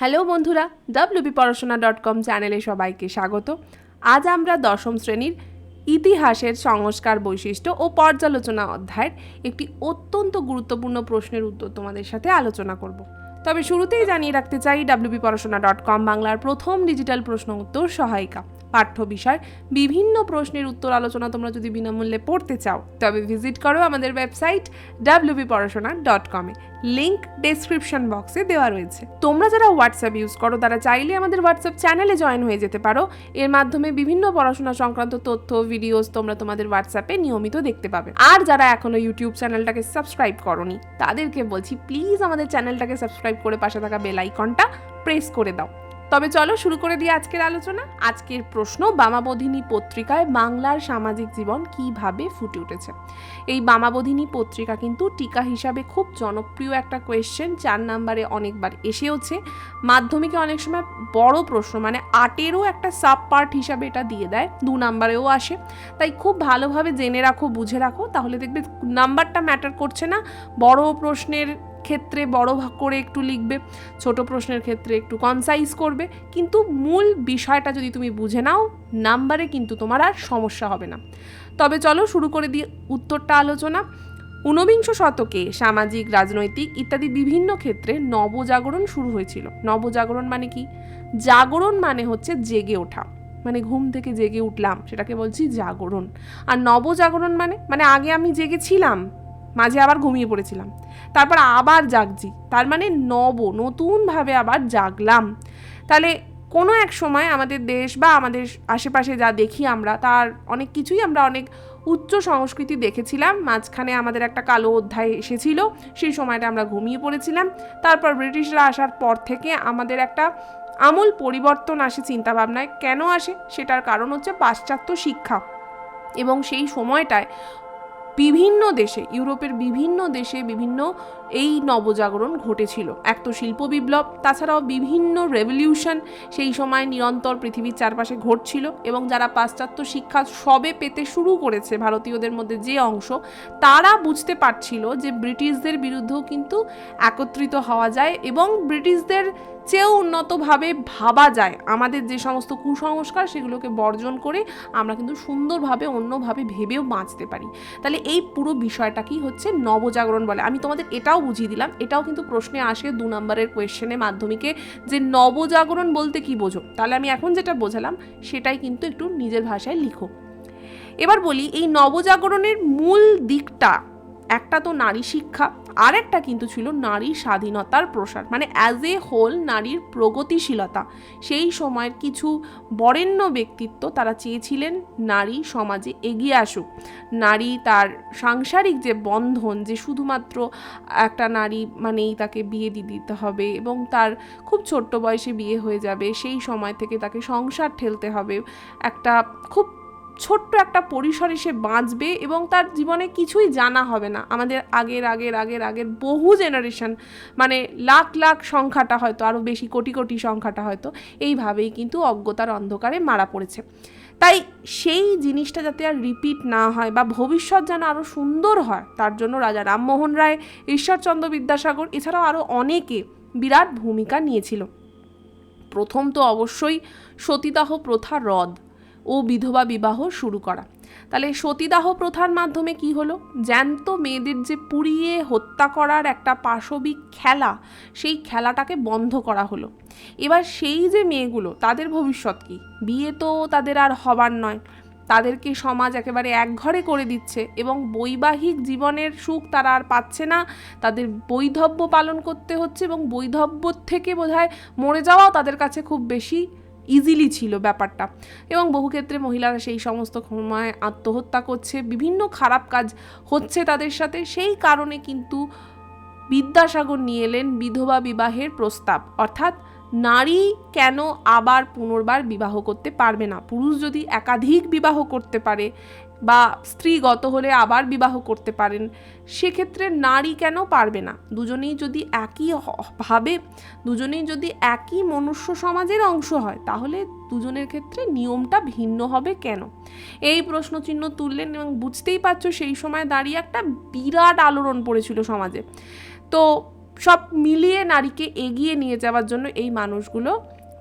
Hello বন্ধুরা WB Porashona dot com চ্যানেলে সবাইকে স্বাগত। আজ আমরা দশম শ্রেণির ইতিহাসের সংস্কার বৈশিষ্ট্য ও পর্যালোচনা অধ্যায়ের একটি অত্যন্ত গুরুত্বপূর্ণ প্রশ্নের উত্তর তোমাদের সাথে আলোচনা করব। তবে শুরুতেই জানিয়ে রাখতে চাই ডাব্লিউবি পড়াশোনা ডট কম বাংলার প্রথম ডিজিটাল প্রশ্ন উত্তর সহায়িকা। পাঠ্য বিষয়, বিভিন্ন প্রশ্নের উত্তর আলোচনা তোমরা যদি বিনামূল্যে পড়তে চাও, তবে ভিজিট করো আমাদের ওয়েবসাইট ডাব্লিউবি পড়াশোনা ডট কমে। লিঙ্ক ডেসক্রিপশন বক্সে দেওয়া রয়েছে। তোমরা যারা হোয়াটসঅ্যাপ ইউজ করো, তারা চাইলে আমাদের হোয়াটসঅ্যাপ চ্যানেলে জয়েন হয়ে যেতে পারো। এর মাধ্যমে বিভিন্ন পড়াশোনা সংক্রান্ত তথ্য ভিডিওস তোমরা তোমাদের হোয়াটসঅ্যাপে নিয়মিত দেখতে পাবে। আর যারা এখনও ইউটিউব চ্যানেলটাকে সাবস্ক্রাইব করনি, তাদেরকে বলছি প্লিজ আমাদের চ্যানেলটাকে সাবস্ক্রাইব করে পাশে থাকা বেল আইকনটা প্রেস করে দাও। তবে চলো শুরু করে দিই আজকের আলোচনা। আজকের প্রশ্ন, বামাবোধিনী পত্রিকায় বাংলার সামাজিক জীবন কীভাবে ফুটে উঠেছে? এই বামাবোধিনী পত্রিকা কিন্তু টিকা হিসাবে খুব জনপ্রিয় একটা কোয়েশ্চেন চার নাম্বারে অনেকবার এসেওছে। মাধ্যমিকে অনেক সময় বড় প্রশ্ন মানে আটেরও একটা সাব পার্ট হিসাবে এটা দিয়ে দেয়, দু নাম্বারেও আসে। তাই খুব ভালোভাবে জেনে রাখো, বুঝে রাখো, তাহলে দেখবে নাম্বারটা ম্যাটার করছে না। বড় প্রশ্নের ক্ষেত্রে বড় ভাগ করে একটু লিখবে, ছোট প্রশ্নের ক্ষেত্রে একটু কনসাইজ করবে। কিন্তু মূল বিষয়টা যদি তুমি বুঝে নাও নাম্বারে কিন্তু তোমার আর সমস্যা হবে না। তবে চলো শুরু করে দিয়ে উত্তরটা আলোচনা। ঊনবিংশ শতকে সামাজিক, রাজনৈতিক ইত্যাদি বিভিন্ন ক্ষেত্রে নবজাগরণ শুরু হয়েছিল। নবজাগরণ মানে কি? জাগরণ মানে হচ্ছে জেগে ওঠা। মানে ঘুম থেকে জেগে উঠলাম, সেটাকে বলছি জাগরণ। আর নবজাগরণ মানে? মানে আগে আমি জেগেছিলাম মাঝে আবার ঘুমিয়ে পড়েছিলাম। তারপর আবার জাগছি। তার মানে নব, নতুনভাবে আবার জাগলাম। তাহলে কোনো এক সময় আমাদের দেশ বা আমাদের আশেপাশে যা দেখি আমরা, তার অনেক কিছুই আমরা অনেক উচ্চ সংস্কৃতি দেখেছিলাম। মাঝখানে আমাদের একটা কালো অধ্যায় এসেছিল, সেই সময়টা আমরা ঘুমিয়ে পড়েছিলাম। তারপর ব্রিটিশরা আসার পর থেকে আমাদের একটা আমূল পরিবর্তন আসে চিন্তাভাবনায়। কেন আসে? সেটার কারণ হচ্ছে পাশ্চাত্য শিক্ষা। এবং সেই সময়টায় বিভিন্ন দেশে, ইউরোপের বিভিন্ন দেশে বিভিন্ন এই নবজাগরণ ঘটেছিল। এক তো শিল্প বিপ্লব, তাছাড়াও বিভিন্ন রেভলিউশন সেই সময় নিরন্তর পৃথিবীর চারপাশে ঘটছিল এবং যারা পাশ্চাত্য শিক্ষা সবে পেতে শুরু করেছে ভারতীয়দের মধ্যে যে অংশ, তারা বুঝতে পারছিল যে ব্রিটিশদের বিরুদ্ধেও কিন্তু একত্রিত হওয়া যায় এবং ব্রিটিশদের চেয়েও উন্নতভাবে ভাবা যায়। আমাদের যে সমস্ত কুসংস্কার সেগুলোকে বর্জন করে আমরা কিন্তু সুন্দরভাবে, অন্যভাবে ভেবেও বাঁচতে পারি। তাহলে এই পুরো বিষয়টাকেই হচ্ছে নবজাগরণ বলে। আমি তোমাদের এটাও বুঝিয়ে দিলাম। এটাও কিন্তু প্রশ্নে আসে দু নম্বরের কোয়েশ্চেনে মাধ্যমিকে যে নবজাগরণ বলতে কি বোঝো? তাহলে আমি এখন যেটা বোঝালাম সেটাই কিন্তু একটু নিজের ভাষায় লিখো। এবার বলি, এই নবজাগরণের মূল দিকটা, একটা তো নারী শিক্ষা আর একটা কিন্তু ছিল নারী স্বাধীনতার প্রসার মানে অ্যাজ এ হোল নারীর প্রগতিশীলতা। সেই সময়ের কিছু বরেণ্য ব্যক্তিত্ব তারা চেয়েছিলেন নারী সমাজে এগিয়ে আসুক। নারী তার সাংসারিক যে বন্ধন, যে শুধুমাত্র একটা নারী মানেই তাকে বিয়ে দিয়ে দিতে হবে এবং তার খুব ছোট্ট বয়সে বিয়ে হয়ে যাবে, সেই সময় থেকে তাকে সংসার ঠেলতে হবে। একটা খুব ছোট্ট একটা পরিসরে সে বাঁচবে এবং তার জীবনে কিছুই জানা হবে না। আমাদের আগের আগের আগের আগের বহু জেনারেশন মানে লাখ লাখ সংখ্যাটা হয়তো আরও বেশি কোটি কোটি সংখ্যাটা হয়তো এইভাবেই কিন্তু অজ্ঞতার অন্ধকারে মারা পড়েছে। তাই সেই জিনিসটা যাতে আর রিপিট না হয় বা ভবিষ্যৎ যেন আরও সুন্দর হয়, তার জন্য রাজা রামমোহন রায়, ঈশ্বরচন্দ্র বিদ্যাসাগর এছাড়াও আরও অনেকে বিরাট ভূমিকা নিয়েছিল। প্রথম তো অবশ্যই সতীদাহ প্রথা রদ। ও বিধবা বিবাহ শুরু করা। তাহলে সতীদাহ প্রথার মাধ্যমে কি হলো? জ্যান্ত মেয়েদের যে পুড়িয়ে হত্যা করার একটা পাশবিক খেলা, সেই খেলাটাকে বন্ধ করা হলো। এবার সেই যে মেয়েগুলো, তাদের ভবিষ্যৎ কি? বিয়ে তো তাদের আর হবার নয়। তাদেরকে সমাজ একেবারে একঘরে করে দিচ্ছে এবং বৈবাহিক জীবনের সুখ তারা আর পাচ্ছে না। তাদের বৈধব্য পালন করতে হচ্ছে এবং বৈধব্য থেকে বোধহয় মরে যাওয়াও তাদের কাছে খুব বেশি ইজিলি ছিল ব্যাপারটা। এবং বহু ক্ষেত্রে মহিলারা সেই সমস্ত সময় আত্মহত্যা করছে, বিভিন্ন খারাপ কাজ হচ্ছে তাদের সাথে, সেই কারণে কিন্তু বিদ্যাসাগর নিয়ে এলেন বিধবা বিবাহের প্রস্তাব। অর্থাৎ নারী কেন আবার পুনর্বার বিবাহ করতে পারবে না? পুরুষ যদি একাধিক বিবাহ করতে পারে বা স্ত্রীগত হলে আবার বিবাহ করতে পারেন, সেক্ষেত্রে নারী কেন পারবে না? দুজনেই যদি একই ভাবে, দুজনেই যদি একই মনুষ্য সমাজের অংশ হয়, তাহলে দুজনের ক্ষেত্রে নিয়মটা ভিন্ন হবে কেন? এই প্রশ্নচিহ্ন তুললেন এবং বুঝতেই পারছ সেই সময় দাঁড়িয়ে একটা বিরাট আলোড়ন পড়েছিল সমাজে। তো সব মিলিয়ে নারীকে এগিয়ে নিয়ে যাওয়ার জন্য এই মানুষগুলো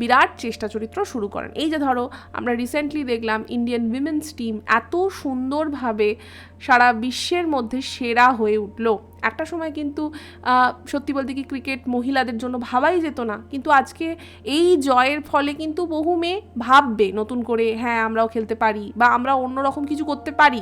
বিরাট চেষ্টা চরিত্র শুরু করেন। এই যে ধরো, আমরা রিসেন্টলি দেখলাম ইন্ডিয়ান উইমেন্স টিম এত সুন্দরভাবে সারা বিশ্বের মধ্যে সেরা হয়ে উঠল। একটা সময় কিন্তু সত্যি বলতে কি ক্রিকেট মহিলাদের জন্য ভাবাই যেত না। কিন্তু আজকে এই জয়ের ফলে কিন্তু বহু মেয়ে ভাববে নতুন করে হ্যাঁ আমরাও খেলতে পারি বা আমরা অন্যরকম কিছু করতে পারি।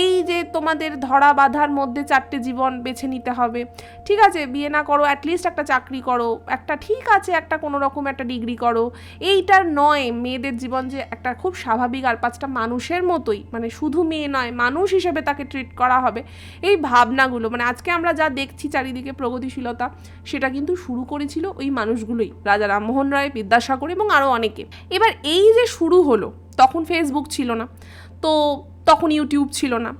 এই যে তোমাদের ধরা বাঁধার মধ্যে চারটে জীবন বেছে নিতে হবে, ঠিক আছে, বিয়ে না করো অ্যাটলিস্ট একটা চাকরি করো, একটা ঠিক আছে, একটা কোনো রকম একটা ডিগ্রি করো। এইটার নয়, মেয়েদের জীবন যে একটা খুব স্বাভাবিক আর পাঁচটা মানুষের মতোই মানে শুধু মেয়ে নয়, মানুষ হিসেবে তাকে ট্রিট করা হবে। এই ভাবনাগুলো মানে আজকে আমরা যা দেখছি চারিদিকে প্রগতিশীলতা, সেটা কিন্তু শুরু করেছিল ওই মানুষগুলোই। রাজা রামমোহন রায়, বিদ্যাসাগর এবং আরও অনেকে। এবার এই যে শুরু হলো, তখন ফেসবুক ছিল না, তো তখন ইউটিউব ছিল না,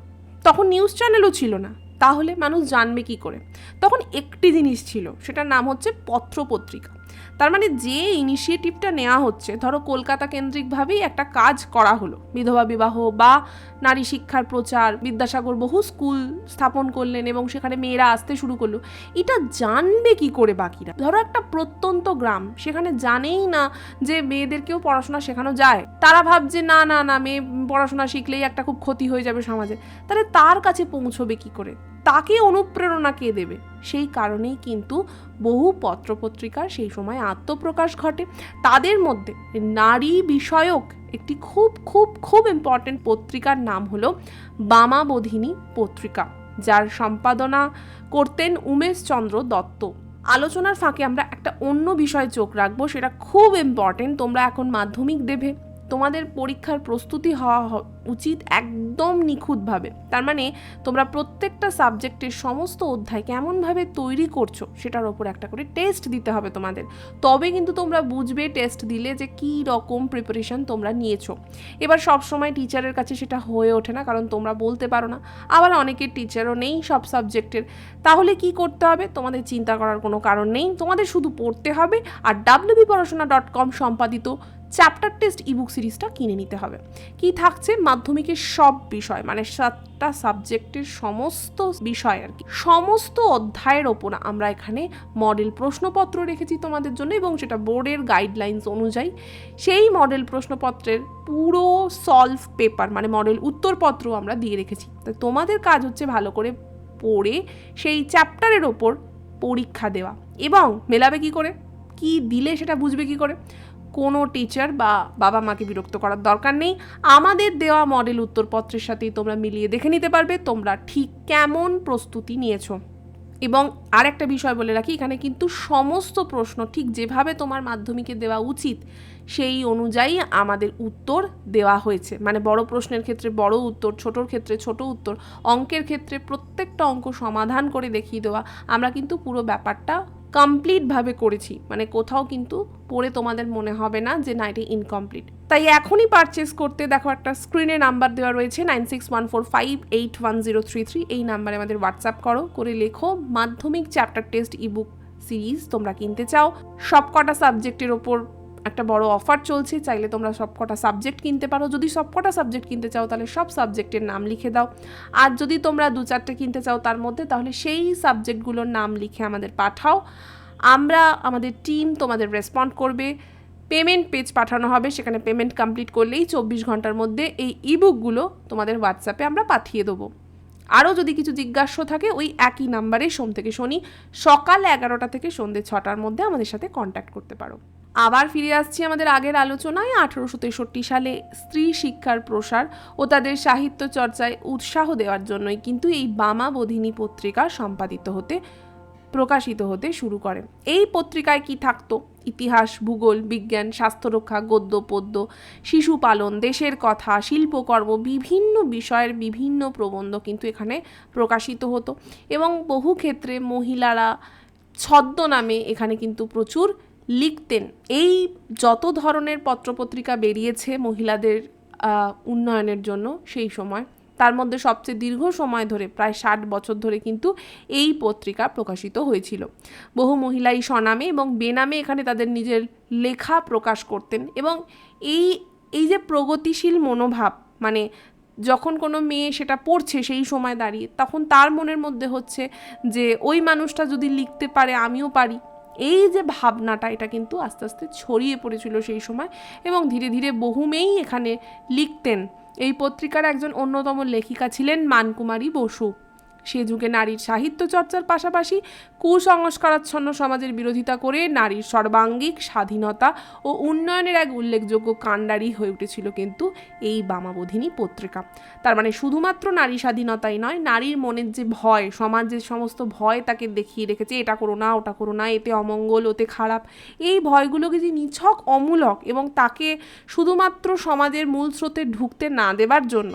তখন নিউজ চ্যানেলও ছিল না, তাহলে মানুষ জানবে কি করে? তখন একটি জিনিস ছিল, সেটার নাম হচ্ছে পত্রপত্রিকা তার মানে যে ইনিশিয়েটিভটা নেওয়া হচ্ছে, ধরো কলকাতা কেন্দ্রিকভাবেই একটা কাজ করা হলো। বিধবা বিবাহ বা নারী শিক্ষার প্রচার, বিদ্যাসাগর বহু স্কুল স্থাপন করলেন এবং সেখানে মেয়েরা আসতে শুরু করল। এটা জানবে কি করে বাকিরা? ধরো একটা প্রত্যন্ত গ্রাম, সেখানে জানেই না যে মেয়েদেরকেও পড়াশোনা শেখানো যায়। তারা ভাবছে, না না না, মেয়ে পড়াশোনা শিখলেই একটা খুব ক্ষতি হয়ে যাবে সমাজে। তাহলে তার কাছে পৌঁছবে কি করে? তাকে অনুপ্রেরণা কে দেবে? সেই কারণেই কিন্তু বহু পত্রপত্রিকার সেই সময় আত্মপ্রকাশ ঘটে। তাদের মধ্যে নারী বিষয়ক একটি খুব খুব খুব ইম্পর্টেন্ট পত্রিকার নাম হলো বামাবোধিনী পত্রিকা, যার সম্পাদনা করতেন উমেশ চন্দ্র দত্ত। আলোচনার ফাঁকে আমরা একটা অন্য বিষয়ে চোখ রাখব, সেটা খুব ইম্পর্টেন্ট তোমরা এখন মাধ্যমিক দেবে। তোমাদের পরীক্ষার প্রস্তুতি হওয়া উচিত একদম নিখুঁতভাবে। তার মানে তোমরা প্রত্যেকটা সাবজেক্টের সমস্ত অধ্যায় কেমনভাবে তৈরি করছ সেটার ওপর একটা করে টেস্ট দিতে হবে তোমাদের। তবে কিন্তু তোমরা বুঝবে, টেস্ট দিলে যে কী রকম প্রিপারেশন তোমরা নিয়েছো। এবার সব সময় টিচারের কাছে সেটা হয়ে ওঠে না, কারণ তোমরা বলতে পারো না। আবার অনেকের টিচারও নেই সব সাবজেক্টের। তাহলে কি করতে হবে? তোমাদের চিন্তা করার কোনো কারণ নেই। তোমাদের শুধু পড়তে হবে। আর ডাব্লিউবি পড়াশোনা ডট কম সম্পাদিত চ্যাপ্টার টেস্ট ইবুক সিরিজটা কিনে নিতে হবে। কি থাকছে? মাধ্যমিকের সব বিষয় মানে সাতটা সাবজেক্টের সমস্ত বিষয় আর কি। সমস্ত অধ্যায়ের ওপর আমরা এখানে মডেল প্রশ্নপত্র রেখেছি তোমাদের জন্য এবং সেটা বোর্ডের গাইডলাইন্স অনুযায়ী। সেই মডেল প্রশ্নপত্রের পুরো সলভ পেপার মানে মডেল উত্তরপত্র আমরা দিয়ে রেখেছি। তো তোমাদের কাজ হচ্ছে ভালো করে পড়ে সেই চ্যাপ্টারের ওপর পরীক্ষা দেওয়া। এবং মেলাবে কি করে? কি দিলে সেটা বুঝবে কি করে? কোনো টিচার বা বাবা মাকে বিরক্ত করার দরকার নেই। আমাদের দেওয়া মডেল উত্তরপত্রের সাথেই তোমরা মিলিয়ে দেখে নিতে পারবে তোমরা ঠিক কেমন প্রস্তুতি নিয়েছো। এবং আর একটা বিষয় বলে রাখি, এখানে কিন্তু সমস্ত প্রশ্ন ঠিক যেভাবে তোমার মাধ্যমিকে দেওয়া উচিত, সেই অনুযায়ী আমাদের উত্তর দেওয়া হয়েছে। মানে বড় প্রশ্নের ক্ষেত্রে বড় উত্তর, ছোটোর ক্ষেত্রে ছোট উত্তর, অঙ্কের ক্ষেত্রে প্রত্যেকটা অঙ্ক সমাধান করে দেখিয়ে দেওয়া। আমরা কিন্তু পুরো ব্যাপারটা কমপ্লিটভাবে করেছি। মানে কোথাও কিন্তু পড়ে তোমাদের মনে হবে না যে না, এটা ইনকমপ্লিট তাই এখনই পারচেস করতে দেখো একটা স্ক্রিনে নাম্বার দেওয়া রয়েছে nine six one four five eight one zero three three এই নাম্বারে আমাদের হোয়াটসঅ্যাপ করো, করে লেখো, মাধ্যমিক চ্যাপ্টার টেস্ট ইবুক সিরিজ তোমরা কিনতে চাও। সবকটা সাবজেক্টের ওপর একটা বড় অফার চলছে, চাইলে তোমরা সবকটা সাবজেক্ট কিনতে পারো। যদি সবকটা সাবজেক্ট কিনতে চাও, তাহলে সব সাবজেক্টের নাম লিখে দাও। আর যদি তোমরা দু চারটে কিনতে চাও, তার মধ্যে, তাহলে সেই সাবজেক্টগুলোর নাম লিখে আমাদের পাঠাও। আমরা, আমাদের টিম তোমাদের রেসপন্ড করবে। পেমেন্ট পেজ পাঠানো হবে। সেখানে পেমেন্ট কমপ্লিট করলেই চব্বিশ ঘণ্টার মধ্যে এই ইবুকগুলো তোমাদের হোয়াটসঅ্যাপে আমরা পাঠিয়ে দেবো। আরও যদি কিছু জিজ্ঞাস্য থাকে, ওই একই নাম্বারে সোম থেকে শনি, সকাল এগারোটা থেকে সন্ধ্যে ছটার মধ্যে আমাদের সাথে কন্ট্যাক্ট করতে পারো। আবার ফিরে আসছি আমাদের আগের আলোচনায় আঠেরোশো তেষট্টি সালে স্ত্রী শিক্ষার প্রসার ও তাদের সাহিত্য চর্চায় উৎসাহ দেওয়ার জন্যই কিন্তু এই বামা বোধিনী পত্রিকা সম্পাদিত হতে, প্রকাশিত হতে শুরু করে। এই পত্রিকায় কি থাকতো? ইতিহাস, ভূগোল, বিজ্ঞান স্বাস্থ্যরক্ষা গদ্য, পদ্য, শিশু পালন, দেশের কথা শিল্পকর্ম বিভিন্ন বিষয়ের বিভিন্ন প্রবন্ধ কিন্তু এখানে প্রকাশিত হতো। এবং বহু ক্ষেত্রে মহিলারা ছদ্মনামে এখানে কিন্তু প্রচুর লিখতেন। এই যত ধরনের পত্রপত্রিকা বেরিয়েছে মহিলাদের উন্নয়নের জন্য সেই সময়, তার মধ্যে সবচেয়ে দীর্ঘ সময় ধরে, প্রায় ষাট বছর ধরে কিন্তু এই পত্রিকা প্রকাশিত হয়েছিল। বহু মহিলাই স্বনামে এবং বেনামে এখানে তাদের নিজের লেখা প্রকাশ করতেন এবং এই এই যে প্রগতিশীল মনোভাব মানে যখন কোনো মেয়ে সেটা পড়ছে সেই সময় দাঁড়িয়ে, তখন তার মনের মধ্যে হচ্ছে যে, ওই মানুষটা যদি লিখতে পারে, আমিও পারি। এই যে ভাবনাটা, এটা কিন্তু আস্তে আস্তে ছড়িয়ে পড়েছিল সেই সময় এবং ধীরে ধীরে বহু মেয়েই এখানে লিখতেন। এই পত্রিকার একজন অন্যতম লেখিকা ছিলেন মানকুমারী বসু। সে যুগে নারীর সাহিত্য চর্চার পাশাপাশি কুসংস্কারাচ্ছন্ন সমাজের বিরোধিতা করে নারীর সর্বাঙ্গিক স্বাধীনতা ও উন্নয়নের এক উল্লেখযোগ্য কাণ্ডারি হয়ে উঠেছিল কিন্তু এই বামাবোধিনী পত্রিকা। তার মানে শুধুমাত্র নারী স্বাধীনতাই নয়, নারীর মনের যে ভয়, সমাজের সমস্ত ভয় তাকে দেখিয়ে রেখেছে, এটা করো না, ওটা করো না, এতে অমঙ্গল, ওতে খারাপ। এই ভয়গুলোকে যে নিছক, অমূলক এবং তাকে শুধুমাত্র সমাজের মূল স্রোতে ঢুকতে না দেবার জন্য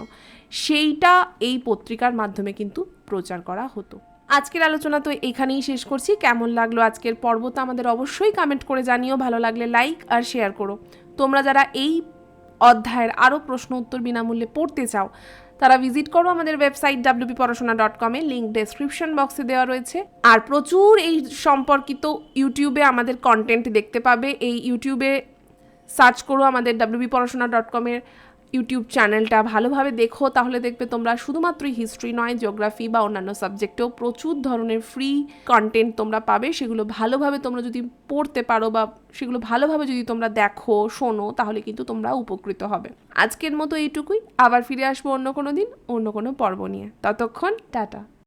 সেইটা এই পত্রিকার মাধ্যমে কিন্তু প্রচার করা হতো। আজকের আলোচনা তো এখানেই শেষ করছি। কেমন লাগল আজকের পর্ব তো আমাদের অবশ্যই কমেন্ট করে জানিও। ভালো লাগলে লাইক আর শেয়ার করো। তোমরা যারা এই অধ্যায়ের আরও প্রশ্ন উত্তর বিনামূল্যে পড়তে চাও, তারা ভিজিট করো আমাদের ওয়েবসাইট ডাব্লিউপি পড়াশোনা ডট কমে লিঙ্ক ডেসক্রিপশন বক্সে দেওয়া রয়েছে। আর প্রচুর এই সম্পর্কিত ইউটিউবে আমাদের কন্টেন্ট দেখতে পাবে। এই ইউটিউবে সার্চ করো আমাদের ডাব্লিউবি পড়াশোনা ডট কমের ইউটিউব চ্যানেলটা ভালোভাবে দেখো, তাহলে দেখবে তোমরা শুধুমাত্র হিস্ট্রি নয় জিওগ্রাফি বা অন্যান্য সাবজেক্টেও প্রচুর ধরনের ফ্রি কন্টেন্ট তোমরা পাবে। সেগুলো ভালোভাবে তোমরা যদি পড়তে পারো বা সেগুলো ভালোভাবে যদি তোমরা দেখো, শোনো, তাহলে কিন্তু তোমরা উপকৃত হবে। আজকের মতো এইটুকুই। আবার ফিরে আসব অন্য কোনো দিন, অন্য কোনো পর্ব নিয়ে। ততক্ষণ টাটা।